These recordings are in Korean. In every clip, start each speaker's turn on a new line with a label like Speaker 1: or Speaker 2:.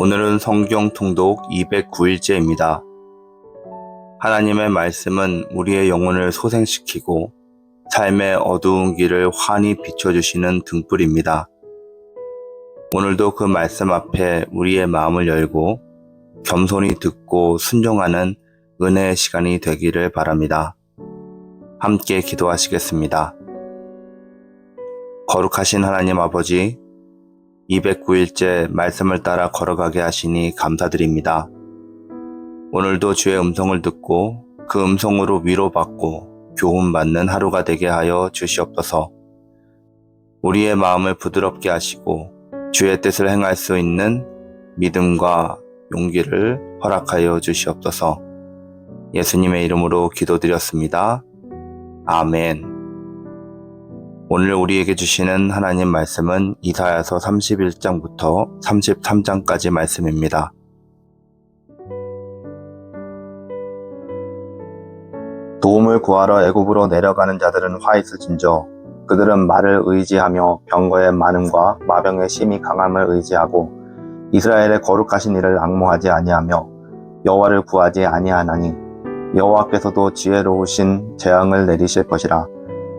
Speaker 1: 오늘은 성경 통독 209일째입니다. 하나님의 말씀은 우리의 영혼을 소생시키고 삶의 어두운 길을 환히 비춰주시는 등불입니다. 오늘도 그 말씀 앞에 우리의 마음을 열고 겸손히 듣고 순종하는 은혜의 시간이 되기를 바랍니다. 함께 기도하시겠습니다. 거룩하신 하나님 아버지, 209일째 말씀을 따라 걸어가게 하시니 감사드립니다. 오늘도 주의 음성을 듣고 그 음성으로 위로받고 교훈받는 하루가 되게 하여 주시옵소서. 우리의 마음을 부드럽게 하시고 주의 뜻을 행할 수 있는 믿음과 용기를 허락하여 주시옵소서. 예수님의 이름으로 기도드렸습니다. 아멘. 오늘 우리에게 주시는 하나님 말씀은 이사야서 31장부터 33장까지 말씀입니다. 도움을 구하러 애굽으로 내려가는 자들은 화 있을진저 그들은 말을 의지하며 병거의 많음과 마병의 심히 강함을 의지하고 이스라엘의 거룩하신 이를 악모하지 아니하며 여호와를 구하지 아니하나니 여호와께서도 지혜로우신 재앙을 내리실 것이라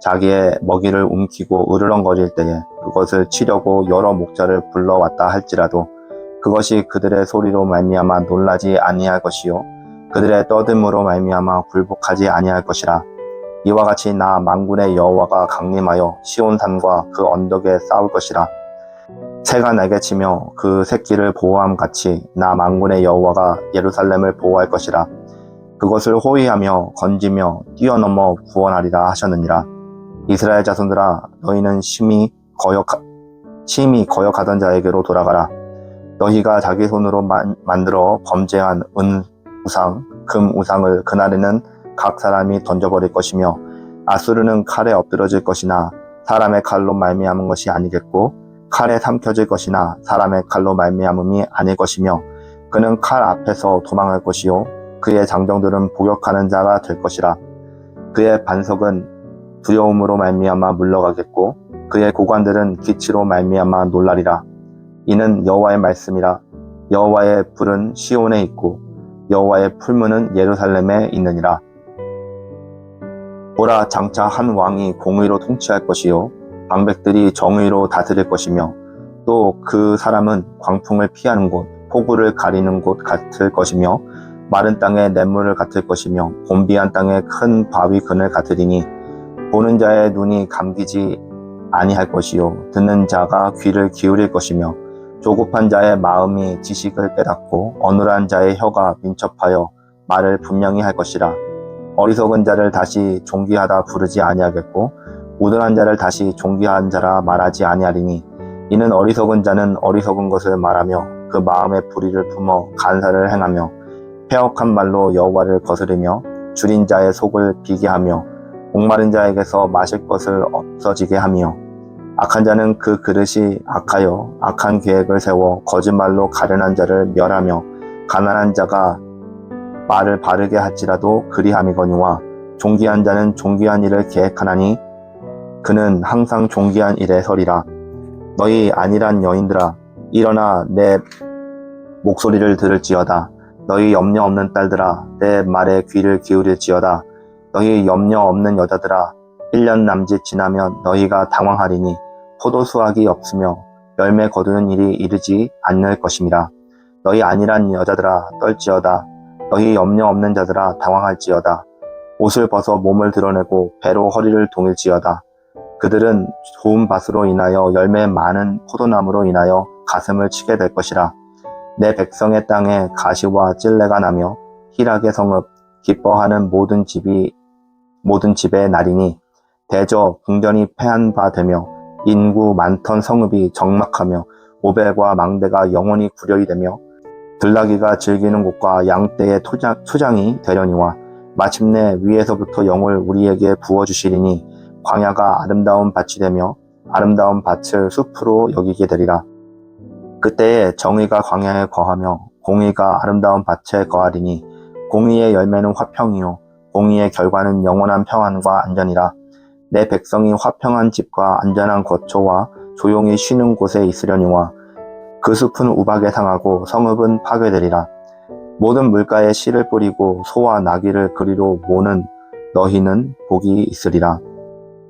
Speaker 1: 자기의 먹이를 움키고 으르렁거릴 때에 그것을 치려고 여러 목자를 불러왔다 할지라도 그것이 그들의 소리로 말미암아 놀라지 아니할 것이요. 그들의 떠듦으로 말미암아 굴복하지 아니할 것이라. 이와 같이 나 만군의 여호와가 강림하여 시온산과 그 언덕에 싸울 것이라. 새가 날개 치며 그 새끼를 보호함 같이 나 만군의 여호와가 예루살렘을 보호할 것이라. 그것을 호위하며 건지며 뛰어넘어 구원하리라 하셨느니라 이스라엘 자손들아 너희는 심히 거역 심히 거역하던 자에게로 돌아가라. 너희가 자기 손으로 만, 만들어 범죄한 은 우상 금 우상을 그날에는 각 사람이 던져버릴 것이며 아수르는 칼에 엎드러질 것이나 사람의 칼로 말미암은 것이 아니겠고 칼에 삼켜질 것이나 사람의 칼로 말미암음이 아닐 것이며 그는 칼 앞에서 도망할 것이요 그의 장정들은 복역하는 자가 될 것이라. 그의 반석은 두려움으로 말미암아 물러가겠고 그의 고관들은 기치로 말미암아 놀라리라. 이는 여호와의 말씀이라. 여호와의 불은 시온에 있고 여호와의 풀무는 예루살렘에 있느니라. 보라 장차 한 왕이 공의로 통치할 것이요 방백들이 정의로 다스릴 것이며 또 그 사람은 광풍을 피하는 곳 폭우를 가리는 곳 같을 것이며 마른 땅에 냇물을 같을 것이며 곤비한 땅에 큰 바위 근을 같으리니 보는 자의 눈이 감기지 아니할 것이요. 듣는 자가 귀를 기울일 것이며 조급한 자의 마음이 지식을 깨닫고 어눌한 자의 혀가 민첩하여 말을 분명히 할 것이라. 어리석은 자를 다시 존귀하다 부르지 아니하겠고 우둔한 자를 다시 존귀한 자라 말하지 아니하리니 이는 어리석은 자는 어리석은 것을 말하며 그 마음의 불의를 품어 간사를 행하며 폐역한 말로 여호와를 거스르며 줄인 자의 속을 비게 하며 목마른 자에게서 마실 것을 없어지게 하며 악한 자는 그 그릇이 악하여 악한 계획을 세워 거짓말로 가련한 자를 멸하며 가난한 자가 말을 바르게 할지라도 그리함이거니와 존귀한 자는 존귀한 일을 계획하나니 그는 항상 존귀한 일에 서리라. 너희 아니란 여인들아 일어나 내 목소리를 들을지어다. 너희 염려 없는 딸들아 내 말에 귀를 기울일지어다 너희 염려 없는 여자들아 1년 남짓 지나면 너희가 당황하리니 포도 수확이 없으며 열매 거두는 일이 이르지 않을 것임이라 너희 아니란 여자들아 떨지어다. 너희 염려 없는 자들아 당황할지어다. 옷을 벗어 몸을 드러내고 배로 허리를 동일지어다. 그들은 좋은 밭으로 인하여 열매 많은 포도나무로 인하여 가슴을 치게 될 것이라. 내 백성의 땅에 가시와 찔레가 나며 희락의 성읍 기뻐하는 모든 집이 모든 집의 날이니 대저 궁전이 패한 바 되며 인구 많던 성읍이 적막하며 오벨과 망대가 영원히 구려이 되며 들나귀가 즐기는 곳과 양떼의 토장, 초장이 되려니와 마침내 위에서부터 영을 우리에게 부어주시리니 광야가 아름다운 밭이 되며 아름다운 밭을 숲으로 여기게 되리라. 그때에 정의가 광야에 거하며 공의가 아름다운 밭에 거하리니 공의의 열매는 화평이요 공의의 결과는 영원한 평안과 안전이라. 내 백성이 화평한 집과 안전한 거처와 조용히 쉬는 곳에 있으려니와 그 숲은 우박에 상하고 성읍은 파괴되리라. 모든 물가에 씨를 뿌리고 소와 나귀를 그리로 모는 너희는 복이 있으리라.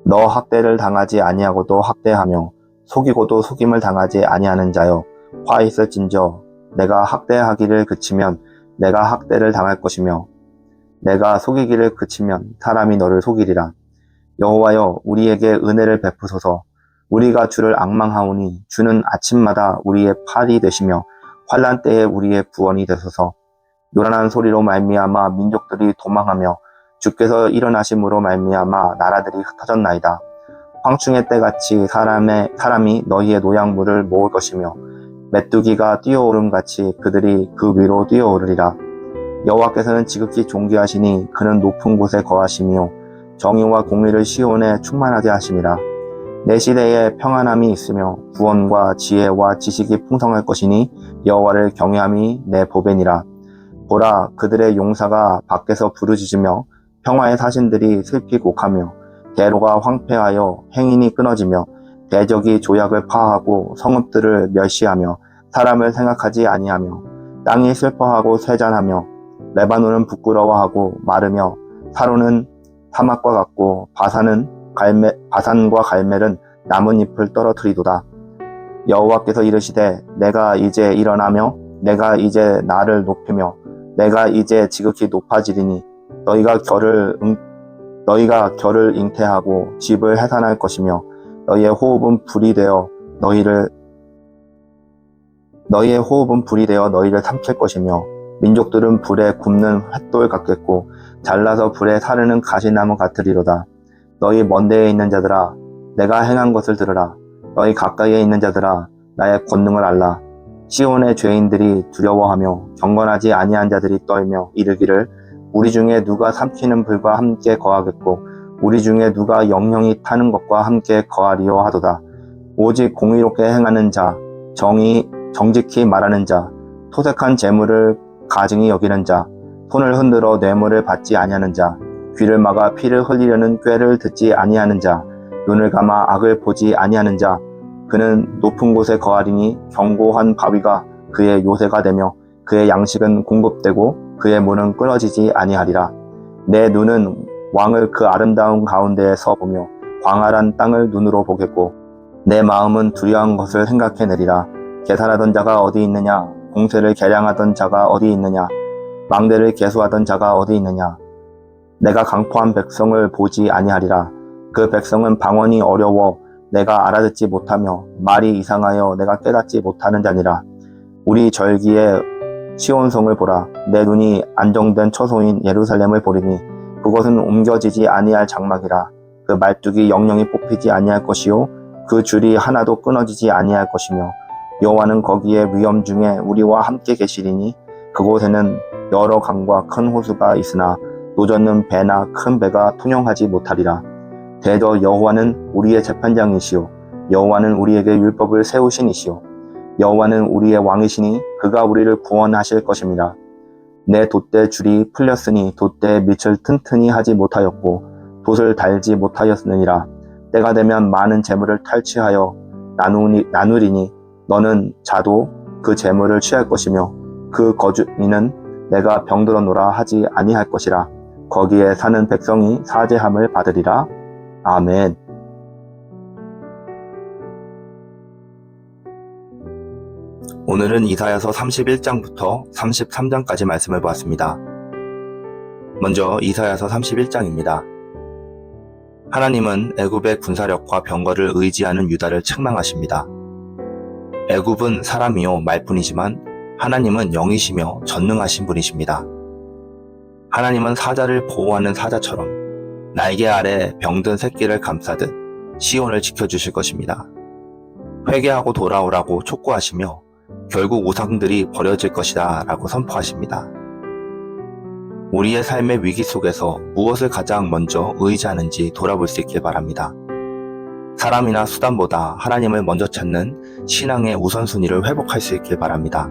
Speaker 1: 너 학대를 당하지 아니하고도 학대하며 속이고도 속임을 당하지 아니하는 자여 화 있을진저 내가 학대하기를 그치면 내가 학대를 당할 것이며 내가 속이기를 그치면 사람이 너를 속이리라. 여호와여 우리에게 은혜를 베푸소서 우리가 주를 악망하오니 주는 아침마다 우리의 팔이 되시며 환란 때에 우리의 구원이 되소서 요란한 소리로 말미암아 민족들이 도망하며 주께서 일어나심으로 말미암아 나라들이 흩어졌나이다. 황충의 때같이 사람의 사람이 너희의 노약물을 모을 것이며 메뚜기가 뛰어오름 같이 그들이 그 위로 뛰어오르리라. 여호와께서는 지극히 존귀하시니 그는 높은 곳에 거하시며 정의와 공의를 시온에 충만하게 하심이라. 내 시대에 평안함이 있으며 구원과 지혜와 지식이 풍성할 것이니 여호와를 경외함이 내 보배니라. 보라 그들의 용사가 밖에서 부르짖으며 평화의 사신들이 슬피 곡하며 대로가 황폐하여 행인이 끊어지며 대적이 조약을 파하고 성읍들을 멸시하며 사람을 생각하지 아니하며 땅이 슬퍼하고 쇠잔하며 레바논은 부끄러워하고 마르며 사로는 사막과 같고 바산은 갈멜, 바산과 갈멜은 나뭇잎을 떨어뜨리도다. 여호와께서 이르시되 내가 이제 일어나며 내가 이제 나를 높이며 내가 이제 지극히 높아지리니 너희가 결을 응, 너희가 결을 잉태하고 집을 해산할 것이며 너희의 호흡은 불이 되어 너희를 너희의 호흡은 불이 되어 너희를 삼킬 것이며 민족들은 불에 굽는 횃돌 같겠고 잘라서 불에 사르는 가시나무 같으리로다. 너희 먼 데에 있는 자들아 내가 행한 것을 들으라. 너희 가까이에 있는 자들아 나의 권능을 알라. 시온의 죄인들이 두려워하며 경건하지 아니한 자들이 떨며 이르기를 우리 중에 누가 삼키는 불과 함께 거하겠고 우리 중에 누가 영영이 타는 것과 함께 거하리요 하도다. 오직 공의롭게 행하는 자, 정의 정직히 말하는 자, 토색한 재물을 가증히 여기는 자, 손을 흔들어 뇌물을 받지 아니하는 자, 귀를 막아 피를 흘리려는 꾀를 듣지 아니하는 자, 눈을 감아 악을 보지 아니하는 자, 그는 높은 곳에 거하리니 견고한 바위가 그의 요새가 되며 그의 양식은 공급되고 그의 문은 끊어지지 아니하리라. 내 눈은 왕을 그 아름다운 가운데에서 보며 광활한 땅을 눈으로 보겠고 내 마음은 두려운 것을 생각해내리라. 계산하던 자가 어디 있느냐? 공세를 계량하던 자가 어디 있느냐? 망대를 계수하던 자가 어디 있느냐? 내가 강포한 백성을 보지 아니하리라. 그 백성은 방언이 어려워 내가 알아듣지 못하며 말이 이상하여 내가 깨닫지 못하는 자니라. 우리 절기에 시온성을 보라. 내 눈이 안정된 처소인 예루살렘을 보리니 그것은 옮겨지지 아니할 장막이라. 그 말뚝이 영영이 뽑히지 아니할 것이요 그 줄이 하나도 끊어지지 아니할 것이며 여호와는 거기에 위험 중에 우리와 함께 계시리니 그곳에는 여러 강과 큰 호수가 있으나 노젓는 배나 큰 배가 통용하지 못하리라. 대저 여호와는 우리의 재판장이시요 여호와는 우리에게 율법을 세우신이시요 여호와는 우리의 왕이시니 그가 우리를 구원하실 것입니다. 내 돛대 줄이 풀렸으니 돛대의 밑을 튼튼히 하지 못하였고 돛을 달지 못하였느니라. 때가 되면 많은 재물을 탈취하여 나누니, 나누리니 너는 자도 그 재물을 취할 것이며 그 거주민은 내가 놀아 하지 아니할 것이라. 거기에 사는 백성이 사제함을 받으리라. 아멘. 오늘은 이사야서 31장부터 33장까지 말씀을 보았습니다. 먼저 이사야서 31장입니다. 하나님은 애굽의 군사력과 병거를 의지하는 유다를 책망하십니다. 애굽은 사람이요 말뿐이지만 하나님은 영이시며 전능하신 분이십니다. 하나님은 사자를 보호하는 사자처럼 날개 아래 병든 새끼를 감싸듯 시온을 지켜주실 것입니다. 회개하고 돌아오라고 촉구하시며 결국 우상들이 버려질 것이다 라고 선포하십니다. 우리의 삶의 위기 속에서 무엇을 가장 먼저 의지하는지 돌아볼 수 있길 바랍니다. 사람이나 수단보다 하나님을 먼저 찾는 신앙의 우선순위를 회복할 수 있길 바랍니다.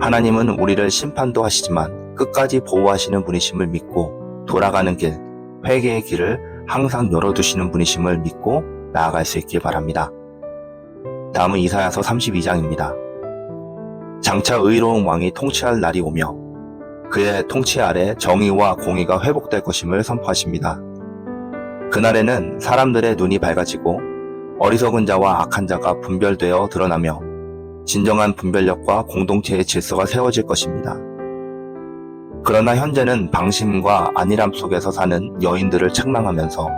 Speaker 1: 하나님은 우리를 심판도 하시지만 끝까지 보호하시는 분이심을 믿고 돌아가는 길, 회개의 길을 항상 열어두시는 분이심을 믿고 나아갈 수 있길 바랍니다. 다음은 이사야서 32장입니다. 장차 의로운 왕이 통치할 날이 오며 그의 통치 아래 정의와 공의가 회복될 것임을 선포하십니다. 그날에는 사람들의 눈이 밝아지고 어리석은 자와 악한 자가 분별되어 드러나며 진정한 분별력과 공동체의 질서가 세워질 것입니다. 그러나 현재는 방심과 안일함 속에서 사는 여인들을 책망하면서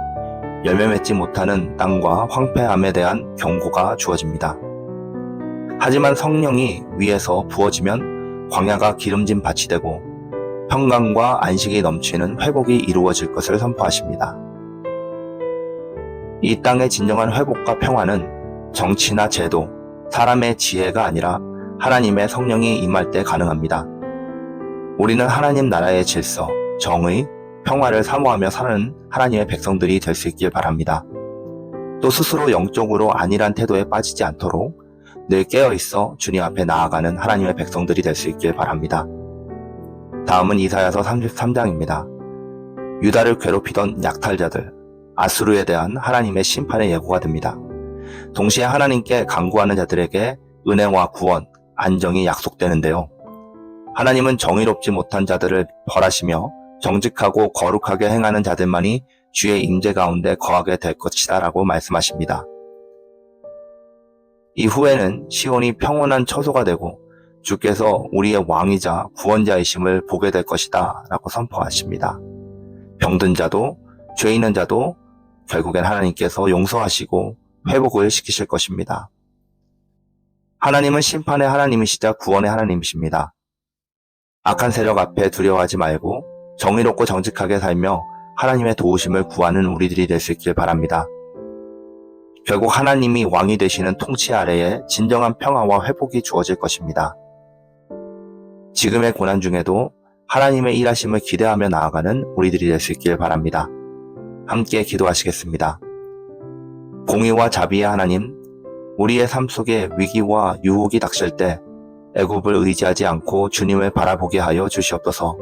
Speaker 1: 열매 맺지 못하는 땅과 황폐함에 대한 경고가 주어집니다. 하지만 성령이 위에서 부어지면 광야가 기름진 밭이 되고 평강과 안식이 넘치는 회복이 이루어질 것을 선포하십니다. 이 땅의 진정한 회복과 평화는 정치나 제도, 사람의 지혜가 아니라 하나님의 성령이 임할 때 가능합니다. 우리는 하나님 나라의 질서, 정의, 평화를 사모하며 사는 하나님의 백성들이 될 수 있길 바랍니다. 또 스스로 영적으로 안일한 태도에 빠지지 않도록 늘 깨어 있어 주님 앞에 나아가는 하나님의 백성들이 될 수 있길 바랍니다. 다음은 이사야서 33장입니다. 유다를 괴롭히던 약탈자들, 아수르에 대한 하나님의 심판의 예고가 됩니다. 동시에 하나님께 간구하는 자들에게 은혜와 구원, 안정이 약속되는데요. 하나님은 정의롭지 못한 자들을 벌하시며 정직하고 거룩하게 행하는 자들만이 주의 임재 가운데 거하게 될 것이다 라고 말씀하십니다. 이후에는 시온이 평온한 처소가 되고 주께서 우리의 왕이자 구원자이심을 보게 될 것이다 라고 선포하십니다. 병든 자도 죄 있는 자도 결국엔 하나님께서 용서하시고 회복을 시키실 것입니다. 하나님은 심판의 하나님이시자 구원의 하나님이십니다. 악한 세력 앞에 두려워하지 말고 정의롭고 정직하게 살며 하나님의 도우심을 구하는 우리들이 될 수 있길 바랍니다. 결국 하나님이 왕이 되시는 통치 아래에 진정한 평화와 회복이 주어질 것입니다. 지금의 고난 중에도 하나님의 일하심을 기대하며 나아가는 우리들이 될 수 있길 바랍니다. 함께 기도하시겠습니다. 공의와 자비의 하나님, 우리의 삶 속에 위기와 유혹이 닥칠 때 애굽을 의지하지 않고 주님을 바라보게 하여 주시옵소서.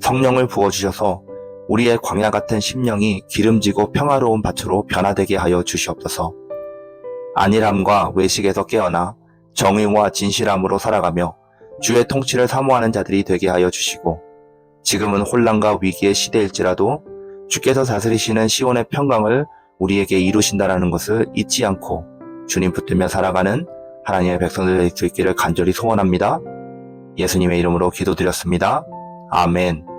Speaker 1: 성령을 부어 주셔서 우리의 광야 같은 심령이 기름지고 평화로운 밭으로 변화되게 하여 주시옵소서. 안일함과 외식에서 깨어나 정의와 진실함으로 살아가며 주의 통치를 사모하는 자들이 되게 하여 주시고 지금은 혼란과 위기의 시대일지라도 주께서 다스리시는 시온의 평강을 우리에게 이루신다라는 것을 잊지 않고 주님 붙들며 살아가는 하나님의 백성들 될수 있기를 간절히 소원합니다. 예수님의 이름으로 기도드렸습니다. 아멘.